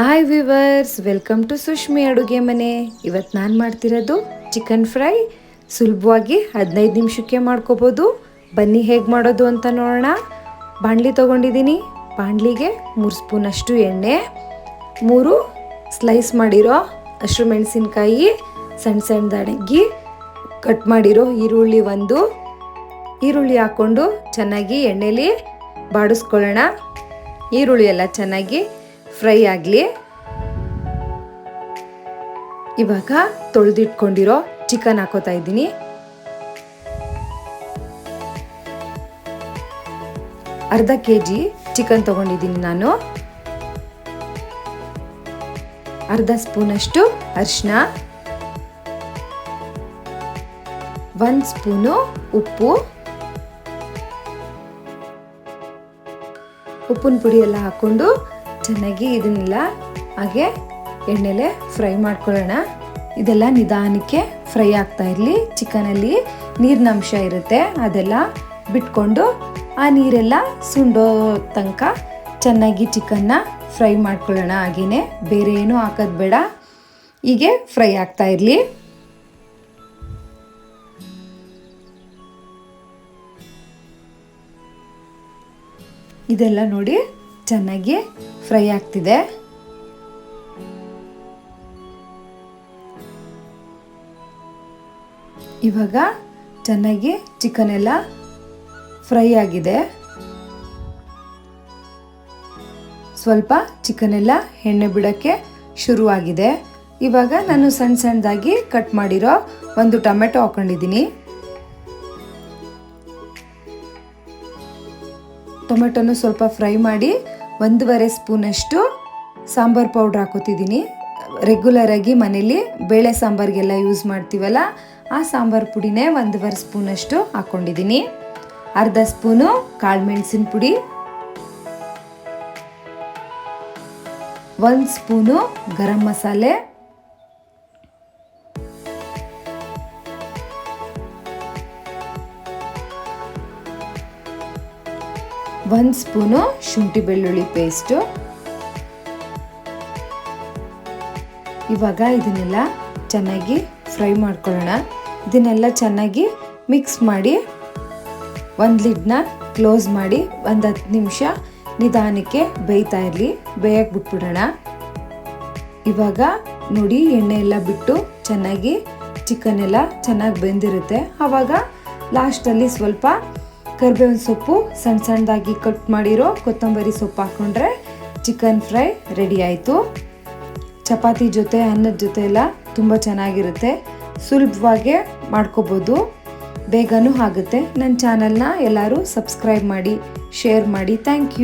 Hi viewers welcome to Sushmi ಅಡುಗೆ ಮನೆ ಇವತ್ತು ನಾನು ಮಾಡ್ತಿರೋದು ಚಿಕನ್ ಫ್ರೈ ಸುಲಭವಾಗಿ ಹದಿನೈದು ನಿಮಿಷಕ್ಕೆ ಮಾಡ್ಕೋಬೋದು. ಬನ್ನಿ ಹೇಗೆ ಮಾಡೋದು ಅಂತ ನೋಡೋಣ. ಬಾಣಲಿ ತೊಗೊಂಡಿದ್ದೀನಿ ಬಾಣಲಿಗೆ ಮೂರು ಸ್ಪೂನಷ್ಟು ಎಣ್ಣೆ, ಮೂರು ಸ್ಲೈಸ್ ಮಾಡಿರೋ ಹಸಿರು ಮೆಣಸಿನ್ಕಾಯಿ ಸಣ್ಣ ಸಣ್ಣದಾಗಿ ಕಟ್ ಮಾಡಿರೋ ಈರುಳ್ಳಿ ಒಂದು, ಈರುಳ್ಳಿ ಹಾಕ್ಕೊಂಡು ಚೆನ್ನಾಗಿ ಎಣ್ಣೆಲಿ ಬಾಡಿಸ್ಕೊಳ್ಳೋಣ. ಈರುಳ್ಳಿ ಎಲ್ಲ ಚೆನ್ನಾಗಿ ಫ್ರೈ ಆಗಲಿ. ಇವಾಗ ತೊಳೆದಿಟ್ಕೊಂಡಿರೋ ಚಿಕನ್ ಹಾಕೋತಾ ಇದ್ದೀನಿ. ಅರ್ಧ ಕೆ ಜಿ ಚಿಕನ್ ತಗೊಂಡಿದ್ದೀನಿ ನಾನು. ಅರ್ಧ ಸ್ಪೂನಷ್ಟು ಅರಿಶಿನ ಒಂದು ಸ್ಪೂನು ಉಪ್ಪು. ಉಪ್ಪಿನ ಪುಡಿ ಎಲ್ಲ ಹಾಕ್ಕೊಂಡು ಚೆನ್ನಾಗಿ ಇದನ್ನೆಲ್ಲ ಹಾಗೆ ಎಣ್ಣೆಲೆ ಫ್ರೈ ಮಾಡ್ಕೊಳ್ಳೋಣ. ಇದೆಲ್ಲ ನಿಧಾನಕ್ಕೆ ಫ್ರೈ ಆಗ್ತಾ ಇರಲಿ. ಚಿಕನಲ್ಲಿ ನೀರಿನ ಅಂಶ ಇರುತ್ತೆ. ಅದೆಲ್ಲ ಬಿಟ್ಕೊಂಡು ಆ ನೀರೆಲ್ಲ ಸುಂಡೋ ತನಕ ಚೆನ್ನಾಗಿ ಚಿಕನ್ನ ಫ್ರೈ ಮಾಡ್ಕೊಳ್ಳೋಣ. ಹಾಗೆಯೇ ಬೇರೆ ಏನೂ ಹಾಕೋದು ಬೇಡ. ಹೀಗೆ ಫ್ರೈ ಆಗ್ತಾ ಇರಲಿ. ಇದೆಲ್ಲ ನೋಡಿ ಚೆನ್ನಾಗಿ ಫ್ರೈ ಆಗ್ತಿದೆ. ಇವಾಗ ಚೆನ್ನಾಗಿ ಚಿಕನ್ ಎಲ್ಲ ಫ್ರೈ ಆಗಿದೆ. ಸ್ವಲ್ಪ ಚಿಕನ್ ಎಲ್ಲ ಎಣ್ಣೆ ಬಿಡೋಕ್ಕೆ ಶುರುವಾಗಿದೆ. ಇವಾಗ ನಾನು ಸಣ್ಣ ಸಣ್ಣದಾಗಿ ಕಟ್ ಮಾಡಿರೋ ಒಂದು ಟೊಮೆಟೊ ಹಾಕೊಂಡಿದ್ದೀನಿ. ಟೊಮೆಟೊನು ಸ್ವಲ್ಪ ಫ್ರೈ ಮಾಡಿ ಒಂದೂವರೆ ಸ್ಪೂನಷ್ಟು ಸಾಂಬಾರು ಪೌಡ್ರ್ ಹಾಕೋತಿದ್ದೀನಿ. ರೆಗ್ಯುಲರಾಗಿ ಮನೇಲಿ ಬೇಳೆ ಸಾಂಬಾರಿಗೆಲ್ಲ ಯೂಸ್ ಮಾಡ್ತೀವಲ್ಲ, ಆ ಸಾಂಬಾರು ಪುಡಿನೇ ಒಂದೂವರೆ ಸ್ಪೂನಷ್ಟು ಹಾಕ್ಕೊಂಡಿದ್ದೀನಿ ಅರ್ಧ ಸ್ಪೂನು ಕಾಳು ಮೆಣಸಿನ ಪುಡಿ, ಒಂದು ಸ್ಪೂನು ಗರಂ ಮಸಾಲೆ ಒಂದು ಸ್ಪೂನು ಶುಂಠಿ ಬೆಳ್ಳುಳ್ಳಿ ಪೇಸ್ಟು ಇವಾಗ ಇದನ್ನೆಲ್ಲ ಚೆನ್ನಾಗಿ ಫ್ರೈ ಮಾಡ್ಕೊಳ್ಳೋಣ. ಇದನ್ನೆಲ್ಲ ಚೆನ್ನಾಗಿ ಮಿಕ್ಸ್ ಮಾಡಿ ಒಂದು ಲಿಡ್ನ ಕ್ಲೋಸ್ ಮಾಡಿ ಒಂದು ಹತ್ತು ನಿಮಿಷ ನಿಧಾನಕ್ಕೆ ಬೇಯ್ತಾ ಇರಲಿ. ಬೇಯಕ್ಕೆ ಬಿಟ್ಬಿಡೋಣ. ಇವಾಗ ನೋಡಿ ಎಣ್ಣೆ ಎಲ್ಲ ಬಿಟ್ಟು ಚೆನ್ನಾಗಿ ಚಿಕನ್ ಎಲ್ಲ ಚೆನ್ನಾಗಿ ಬೆಂದಿರುತ್ತೆ. ಆವಾಗ ಲಾಸ್ಟಲ್ಲಿ ಸ್ವಲ್ಪ ಕರಿಬೇವಿನ ಸೊಪ್ಪು ಸಣ್ಣ ಸಣ್ಣದಾಗಿ ಕಟ್ ಮಾಡಿರೋ ಕೊತ್ತಂಬರಿ ಸೊಪ್ಪು ಹಾಕ್ಕೊಂಡ್ರೆ ಚಿಕನ್ ಫ್ರೈ ರೆಡಿ ಆಯಿತು. ಚಪಾತಿ ಜೊತೆ, ಅನ್ನದ ಜೊತೆ ಎಲ್ಲ ತುಂಬ ಚೆನ್ನಾಗಿರುತ್ತೆ. ಸುಲಭವಾಗಿ ಮಾಡ್ಕೋಬೋದು. ಬೇಗನೂ ಆಗುತ್ತೆ. ನನ್ನ ಚಾನಲ್ನ ಎಲ್ಲರೂ ಸಬ್ಸ್ಕ್ರೈಬ್ ಮಾಡಿ, ಶೇರ್ ಮಾಡಿ. Thank you.